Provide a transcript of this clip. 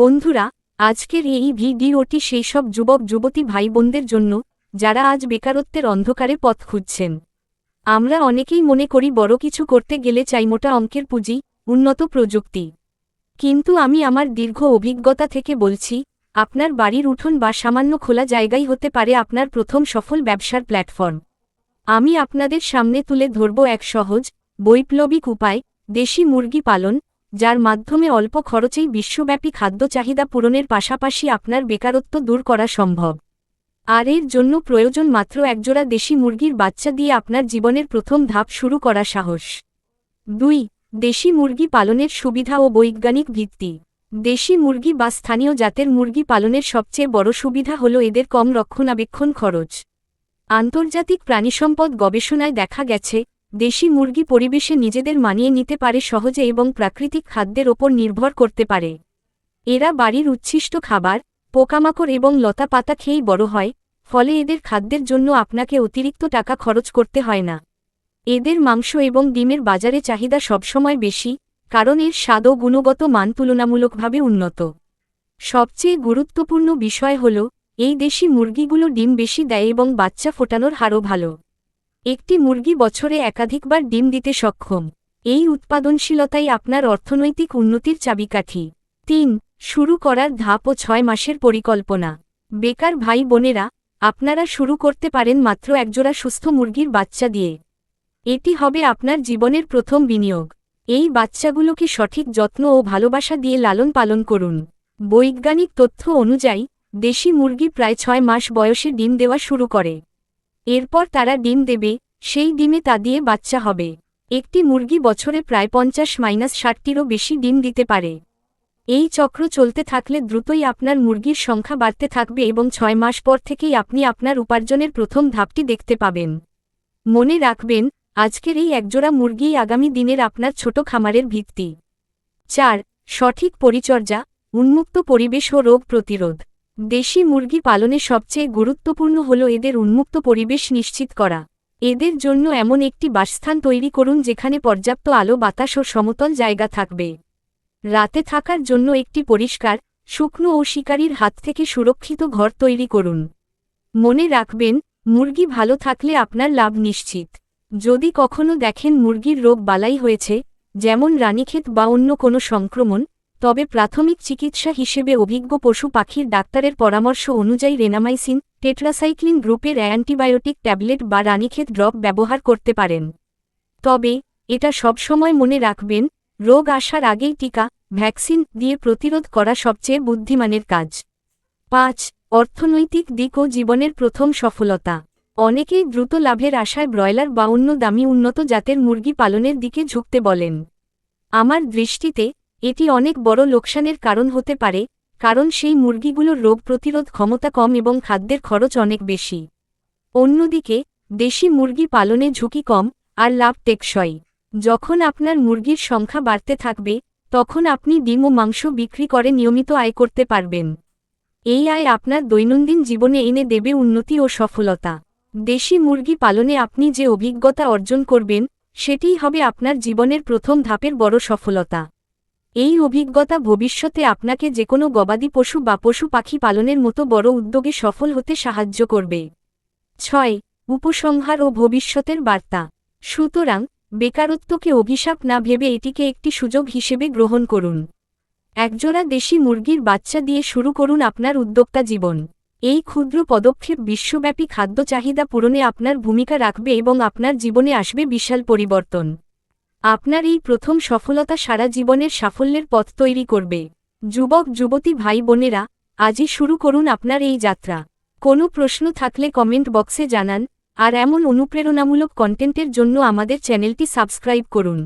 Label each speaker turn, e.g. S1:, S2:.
S1: বন্ধুরা, আজকের এই ভিডিওটি সেই সব যুবক যুবতী ভাই বোনদের জন্য, যারা আজ বেকারত্বের অন্ধকারে পথ খুঁজছেন। আমরা অনেকেই মনে করি বড় কিছু করতে গেলে চাই মোটা অঙ্কের পুঁজি, উন্নত প্রযুক্তি। কিন্তু আমি আমার দীর্ঘ অভিজ্ঞতা থেকে বলছি, আপনার বাড়ির উঠোন বা সামান্য খোলা জায়গাই হতে পারে আপনার প্রথম সফল ব্যবসার প্ল্যাটফর্ম। আমি আপনাদের সামনে তুলে ধরব এক সহজ, বৈপ্লবিক উপায়, দেশি মুরগি পালন যার মাধ্যমে অল্প খরচেই বিশ্বব্যাপী খাদ্য চাহিদা পূরণের পাশাপাশি আপনার বেকারত্ব দূর করা সম্ভব। আর এর জন্য প্রয়োজন মাত্র একজোড়া দেশি মুরগির বাচ্চা দিয়ে আপনার জীবনের প্রথম ধাপ শুরু করা সাহস। দুই, দেশি মুরগি পালনের সুবিধা ও বৈজ্ঞানিক ভিত্তি। দেশি মুরগি বা স্থানীয় জাতের মুরগি পালনের সবচেয়ে বড় সুবিধা হল এদের কম রক্ষণাবেক্ষণ খরচ। আন্তর্জাতিক প্রাণিসম্পদ গবেষণায় দেখা গেছে দেশি মুরগি পরিবেশে নিজেদের মানিয়ে নিতে পারে সহজে এবং প্রাকৃতিক খাদ্যের ওপর নির্ভর করতে পারে। এরা বাড়ির উচ্ছিষ্ট খাবার, পোকামাকড় এবং লতা পাতা খেয়েই বড় হয়, ফলে এদের খাদ্যের জন্য আপনাকে অতিরিক্ত টাকা খরচ করতে হয় না। এদের মাংস এবং ডিমের বাজারে চাহিদা সবসময় বেশি, কারণ এর স্বাদ ও গুণগত মান তুলনামূলকভাবে উন্নত। সবচেয়ে গুরুত্বপূর্ণ বিষয় হল, এই দেশি মুরগিগুলো ডিম বেশি দেয় এবং বাচ্চা ফোটানোর হারও ভালো। একটি মুরগি বছরে একাধিকবার ডিম দিতে সক্ষম। এই উৎপাদনশীলতাই আপনার অর্থনৈতিক উন্নতির চাবিকাঠি। তিন, শুরু করার ধাপ ও ছয় মাসের পরিকল্পনা। বেকার ভাই বোনেরা, আপনারা শুরু করতে পারেন মাত্র একজোড়া সুস্থ মুরগির বাচ্চা দিয়ে। এটি হবে আপনার জীবনের প্রথম বিনিয়োগ। এই বাচ্চাগুলোকে সঠিক যত্ন ও ভালোবাসা দিয়ে লালন পালন করুন। বৈজ্ঞানিক তথ্য অনুযায়ী, দেশি মুরগি প্রায় ছয় মাস বয়সে ডিম দেওয়া শুরু করে। এরপর তারা ডিম দেবে, সেই ডিমে তা দিয়ে বাচ্চা হবে। একটি মুরগি বছরে প্রায় পঞ্চাশ মাইনাস ষাটটিরও বেশি ডিম দিতে পারে। এই চক্র চলতে থাকলে দ্রুতই আপনার মুরগির সংখ্যা বাড়তে থাকবে এবং ছয় মাস পর থেকেই আপনি আপনার উপার্জনের প্রথম ধাপটি দেখতে পাবেন। মনে রাখবেন, আজকের এই একজোড়া মুরগিই আগামী দিনের আপনার ছোট খামারের ভিত্তি। চার, সঠিক পরিচর্যা, উন্মুক্ত পরিবেশ ও রোগ প্রতিরোধ। দেশি মুরগি পালনে সবচেয়ে গুরুত্বপূর্ণ হল এদের উন্মুক্ত পরিবেশ নিশ্চিত করা। এদের জন্য এমন একটি বাসস্থান তৈরি করুন যেখানে পর্যাপ্ত আলো, বাতাস ও সমতল জায়গা থাকবে। রাতে থাকার জন্য একটি পরিষ্কার, শুকনো ও শিকারীর হাত থেকে সুরক্ষিত ঘর তৈরি করুন। মনে রাখবেন, মুরগি ভালো থাকলে আপনার লাভ নিশ্চিত। যদি কখনো দেখেন মুরগির রোগ বালাই হয়েছে, যেমন রানীক্ষেত বা অন্য কোনো সংক্রমণ তবে প্রাথমিক চিকিৎসা হিসেবে অভিজ্ঞ পশু পাখির ডাক্তারের পরামর্শ অনুযায়ী রেনামাইসিন, টেট্রাসাইক্লিন গ্রুপের অ্যান্টিবায়োটিক ট্যাবলেট বা রানীক্ষেত ড্রপ ব্যবহার করতে পারেন। তবে, এটা সবসময় মনে রাখবেন, রোগ আসার আগেই টিকা, ভ্যাকসিন দিয়ে প্রতিরোধ করা সবচেয়ে বুদ্ধিমানের কাজ। পাঁচ, অর্থনৈতিক দিক ও জীবনের প্রথম সফলতা। অনেকেই দ্রুত লাভের আশায় ব্রয়লার বা অন্য দামি উন্নত জাতের মুরগি পালনের দিকে ঝুঁকতে বলেন। আমার দৃষ্টিতে এটি অনেক বড় লোকসানের কারণ হতে পারে, কারণ সেই মুরগিগুলোর রোগ প্রতিরোধ ক্ষমতা কম এবং খাদ্যের খরচ অনেক বেশি। অন্যদিকে, দেশি মুরগি পালনে ঝুঁকি কম আর লাভ টেকসই। যখন আপনার মুরগির সংখ্যা বাড়তে থাকবে, তখন আপনি ডিম ও মাংস বিক্রি করে নিয়মিত আয় করতে পারবেন। এই আয় আপনার দৈনন্দিন জীবনে এনে দেবে উন্নতি ও সফলতা। দেশি মুরগি পালনে আপনি যে অভিজ্ঞতা অর্জন করবেন, সেটিই হবে আপনার জীবনের প্রথম ধাপের বড় সফলতা। এই অভিজ্ঞতা ভবিষ্যতে আপনাকে যে কোনো গবাদি পশু বা পশু পাখি পালনের মতো বড় উদ্যোগে সফল হতে সাহায্য করবে। ছয়, উপসংহার ও ভবিষ্যতের বার্তা। সুতরাং, বেকারত্বকে অভিশাপ না ভেবে এটিকে একটি সুযোগ হিসেবে গ্রহণ করুন। একজোড়া দেশি মুরগির বাচ্চা দিয়ে শুরু করুন আপনার উদ্যোক্তা জীবন। এই ক্ষুদ্র পদক্ষেপ বিশ্বব্যাপী খাদ্য চাহিদা পূরণে আপনার ভূমিকা রাখবে এবং আপনার জীবনে আসবে বিশাল পরিবর্তন। আপনার এই প্রথম সফলতা সারা জীবনের সাফল্যের পথ তৈরি করবে। যুবক, যুবতী, ভাই, বোনেরা, আজই শুরু করুন আপনার এই যাত্রা। কোনো প্রশ্ন থাকলে কমেন্ট বক্সে জানান, আর এমন অনুপ্রেরণামূলক কন্টেন্টের জন্য আমাদের চ্যানেলটি সাবস্ক্রাইব করুন।